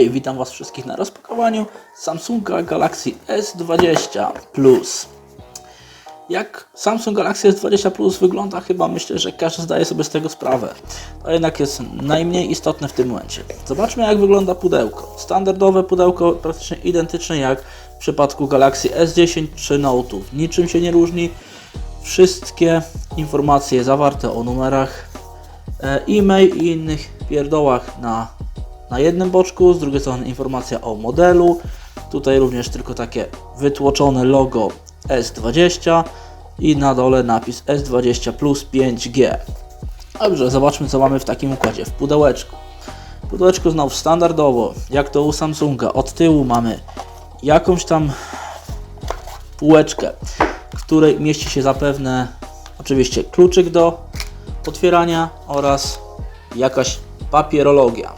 Hej, witam Was wszystkich na rozpakowaniu Samsunga Galaxy S20 Plus. Jak Samsung Galaxy S20 Plus wygląda, chyba myślę, że każdy zdaje sobie z tego sprawę. To jednak jest najmniej istotne w tym momencie. Zobaczmy, jak wygląda pudełko. Standardowe pudełko, praktycznie identyczne jak w przypadku Galaxy S10 czy Note'ów. Niczym się nie różni. Wszystkie informacje zawarte o numerach e, e-mail i innych pierdołach na na jednym boczku, z drugiej strony informacja o modelu. Tutaj również tylko takie wytłoczone logo S20 i na dole napis S20 plus 5G. Dobrze, zobaczmy co mamy w takim układzie, w pudełeczku. W pudełeczku znowu standardowo, jak to u Samsunga, od tyłu mamy jakąś tam półeczkę, w której mieści się zapewne oczywiście kluczyk do otwierania oraz jakaś papierologia.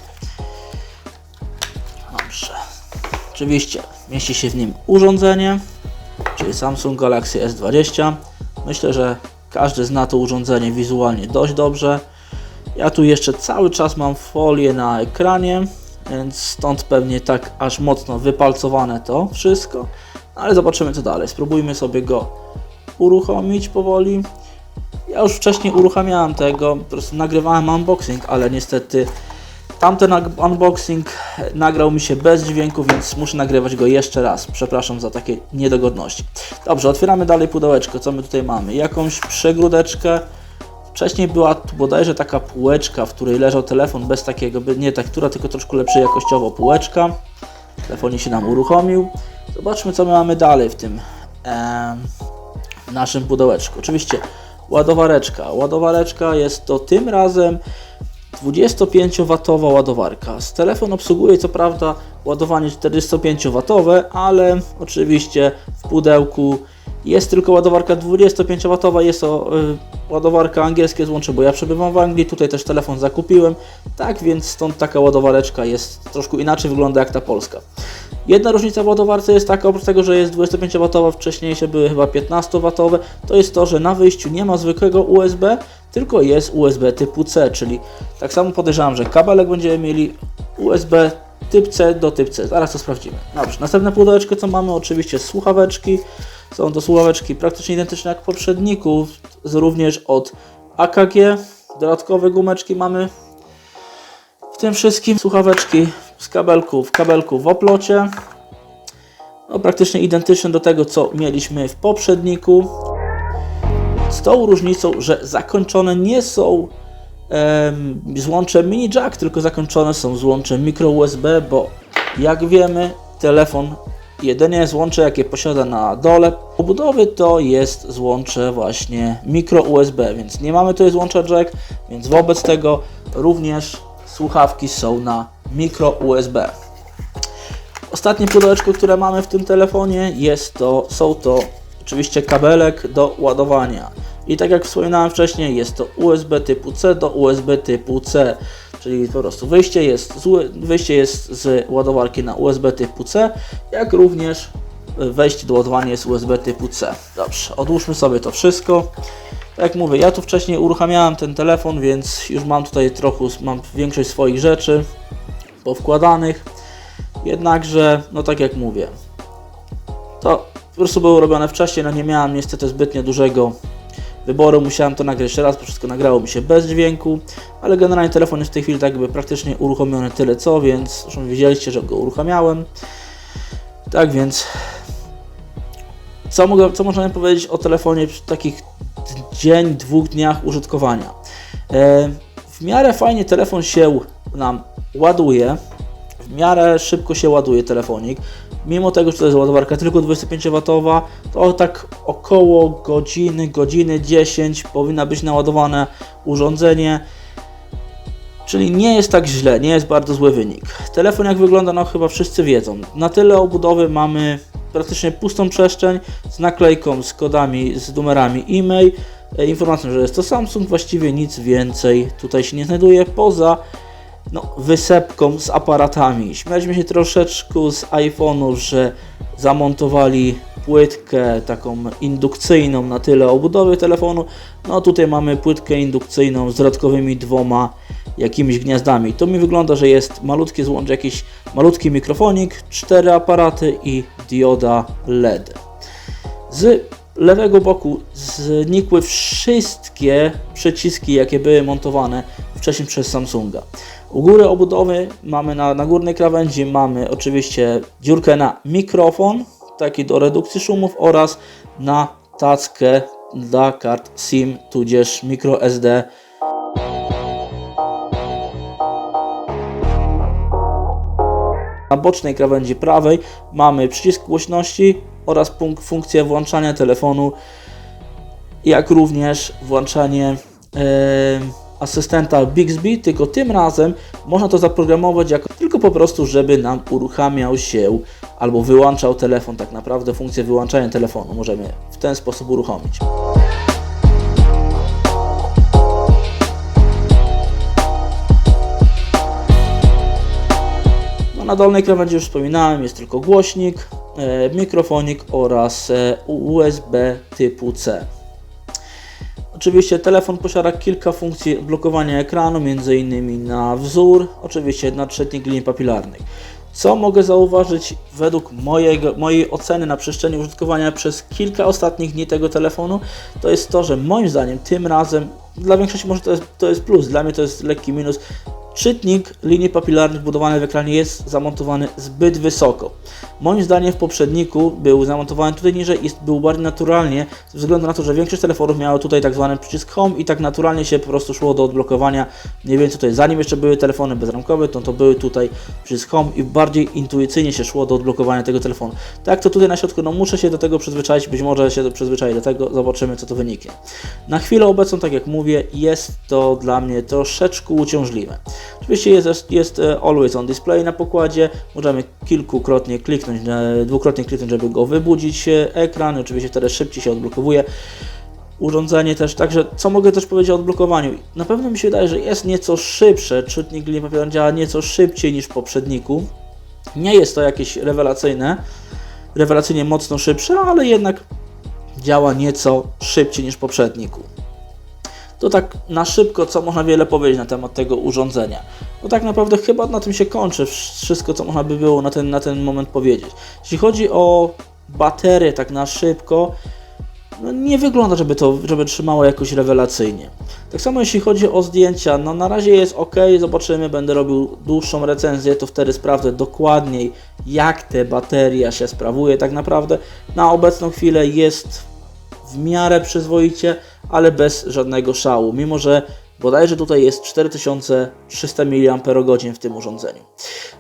Oczywiście mieści się w nim urządzenie, czyli Samsung Galaxy S20. Myślę, że każdy zna to urządzenie wizualnie dość dobrze. Ja tu jeszcze cały czas mam folię na ekranie, więc stąd pewnie tak aż mocno wypalcowane to wszystko. Ale zobaczymy co dalej. Spróbujmy sobie go uruchomić powoli. Ja już wcześniej uruchamiałem tego, po prostu nagrywałem unboxing, ale niestety Tamten unboxing nagrał mi się bez dźwięku, więc muszę nagrywać go jeszcze raz. Przepraszam za takie niedogodności. Dobrze, otwieramy dalej pudełeczko. Co my tutaj mamy? Jakąś przegródeczkę. Wcześniej była tu bodajże taka półeczka, w której leżał telefon bez takiego, nie tektura, tylko troszkę lepszej jakościowo półeczka. Telefonie się nam uruchomił. Zobaczmy, co my mamy dalej w tym w naszym pudełeczku. Oczywiście ładowareczka. Ładowareczka jest to tym razem 25W ładowarka. Z telefon obsługuje co prawda ładowanie 45W, ale oczywiście w pudełku jest tylko ładowarka 25W, jest to y, ładowarka angielskie złącze, bo ja przebywam w Anglii, tutaj też telefon zakupiłem, tak więc stąd taka ładowareczka jest troszkę inaczej wygląda jak ta polska. Jedna różnica w ładowarce jest taka, oprócz tego, że jest 25W, wcześniejsze były chyba 15W, to jest to, że na wyjściu nie ma zwykłego USB, tylko jest USB typu C, czyli tak samo podejrzewam, że kabelek będziemy mieli USB typ C do typ C. Zaraz to sprawdzimy. Dobrze, następne pudełeczko co mamy, oczywiście słuchaweczki. Są to słuchaweczki praktycznie identyczne jak w poprzedniku, z- również od AKG. Dodatkowe gumeczki mamy w tym wszystkim. Słuchaweczki z kabelku w kabelku w oplocie. No, praktycznie identyczne do tego, co mieliśmy w poprzedniku. Z tą różnicą, że zakończone nie są em, mini jack, tylko zakończone są złączem micro USB, bo jak wiemy, telefon jedynie złącze, jakie posiada na dole obudowy, to jest złącze właśnie micro USB, więc nie mamy tutaj złącza jack, więc wobec tego również słuchawki są na micro USB. Ostatnie pudełeczko, które mamy w tym telefonie jest to, są to oczywiście kabelek do ładowania. I tak jak wspominałem wcześniej, jest to USB typu C do USB typu C, czyli po prostu wyjście jest z, wyjście jest z ładowarki na USB typu C, jak również wejście do ładowania jest USB typu C. Dobrze, odłóżmy sobie to wszystko. Tak jak mówię, ja tu wcześniej uruchamiałem ten telefon, więc już mam tutaj trochę, mam większość swoich rzeczy powkładanych. Jednakże, no tak jak mówię, to po prostu było robione wcześniej, no nie miałem niestety zbytnio dużego wyboru, musiałem to nagrać jeszcze raz, bo wszystko nagrało mi się bez dźwięku, ale generalnie telefon jest w tej chwili tak jakby praktycznie uruchomiony tyle co, więc zresztą widzieliście, że go uruchamiałem. Tak więc, co, mogę, co możemy powiedzieć o telefonie takich dzień, dwóch dniach użytkowania? E, w miarę fajnie telefon się nam ładuje, w miarę szybko się ładuje telefonik. Mimo tego, że to jest ładowarka tylko 25W, to tak około godziny, godziny 10 powinna być naładowane urządzenie. Czyli nie jest tak źle, nie jest bardzo zły wynik. Telefon jak wygląda, no chyba wszyscy wiedzą. Na tyle obudowy mamy praktycznie pustą przestrzeń z naklejką, z kodami, z numerami e-mail, e, informacją, że jest to Samsung, właściwie nic więcej tutaj się nie znajduje poza no, wysepką z aparatami. Śmialiśmy się troszeczkę z iPhone'ów, że zamontowali płytkę taką indukcyjną na tyle obudowy telefonu. No tutaj mamy płytkę indukcyjną z dodatkowymi dwoma jakimiś gniazdami. To mi wygląda, że jest malutkie złącze, jakiś malutki mikrofonik, cztery aparaty i dioda LED. Z lewego boku znikły wszystkie przyciski, jakie były montowane wcześniej przez Samsunga. U góry obudowy mamy na, na górnej krawędzi mamy oczywiście dziurkę na mikrofon, taki do redukcji szumów oraz na tackę dla kart SIM tudzież microSD Na bocznej krawędzi prawej mamy przycisk głośności oraz funkcję włączania telefonu, jak również włączanie e, asystenta Bixby, tylko tym razem można to zaprogramować jako tylko po prostu, żeby nam uruchamiał się albo wyłączał telefon. Tak naprawdę funkcję wyłączania telefonu możemy w ten sposób uruchomić. Na dolnej krawędzi już wspominałem, jest tylko głośnik, e, mikrofonik oraz e, USB typu C. Oczywiście telefon posiada kilka funkcji blokowania ekranu, m.in. na wzór, oczywiście na trzetnik linii papilarnej. Co mogę zauważyć według mojego, mojej oceny na przestrzeni użytkowania przez kilka ostatnich dni tego telefonu, to jest to, że moim zdaniem tym razem, dla większości może to jest, to jest plus, dla mnie to jest lekki minus, Czytnik linii papilarnych budowany w ekranie jest zamontowany zbyt wysoko. Moim zdaniem w poprzedniku był zamontowany tutaj niżej i był bardziej naturalnie, ze względu na to, że większość telefonów miało tutaj tak zwany przycisk Home i tak naturalnie się po prostu szło do odblokowania. Nie wiem co to jest, zanim jeszcze były telefony bezramkowe, to, to były tutaj przycisk Home i bardziej intuicyjnie się szło do odblokowania tego telefonu. Tak to tutaj na środku, no muszę się do tego przyzwyczaić, być może się przyzwyczaić do tego, zobaczymy co to wyniknie. Na chwilę obecną, tak jak mówię, jest to dla mnie troszeczkę uciążliwe. Oczywiście jest, jest e, Always on Display na pokładzie, możemy kilkukrotnie kliknąć, dwukrotnie kliknąć, żeby go wybudzić e, ekran, oczywiście wtedy szybciej się odblokowuje urządzenie też, także co mogę też powiedzieć o odblokowaniu? Na pewno mi się wydaje, że jest nieco szybsze, czytnik linii papilarnej działa nieco szybciej niż w poprzedniku. Nie jest to jakieś rewelacyjne, rewelacyjnie mocno szybsze, ale jednak działa nieco szybciej niż w poprzedniku. To tak na szybko, co można wiele powiedzieć na temat tego urządzenia. No tak naprawdę chyba na tym się kończy wszystko, co można by było na ten, na ten moment powiedzieć. Jeśli chodzi o baterię tak na szybko, no nie wygląda, żeby to żeby trzymało jakoś rewelacyjnie. Tak samo jeśli chodzi o zdjęcia, no na razie jest ok, zobaczymy, będę robił dłuższą recenzję, to wtedy sprawdzę dokładniej, jak te bateria się sprawuje tak naprawdę. Na obecną chwilę jest w miarę przyzwoicie, ale bez żadnego szału, mimo że bodajże tutaj jest 4300 mAh w tym urządzeniu.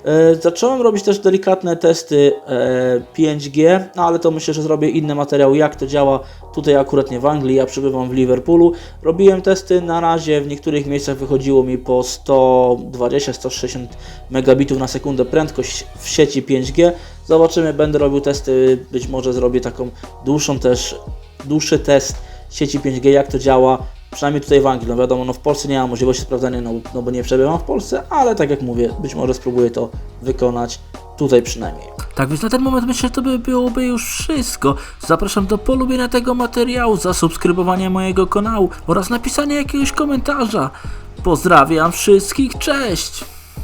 E, zacząłem robić też delikatne testy e, 5G, no ale to myślę, że zrobię inny materiał, jak to działa tutaj akurat nie w Anglii, ja przybywam w Liverpoolu. Robiłem testy, na razie w niektórych miejscach wychodziło mi po 120-160 megabitów na sekundę prędkość w sieci 5G. Zobaczymy, będę robił testy, być może zrobię taką dłuższą też, dłuższy test sieci 5G, jak to działa, przynajmniej tutaj w Anglii. No wiadomo, no w Polsce nie mam możliwości sprawdzania, no, no bo nie przebywam w Polsce, ale tak jak mówię, być może spróbuję to wykonać tutaj przynajmniej. Tak więc na ten moment myślę, że to by byłoby już wszystko. Zapraszam do polubienia tego materiału, zasubskrybowania mojego kanału oraz napisania jakiegoś komentarza. Pozdrawiam wszystkich, cześć!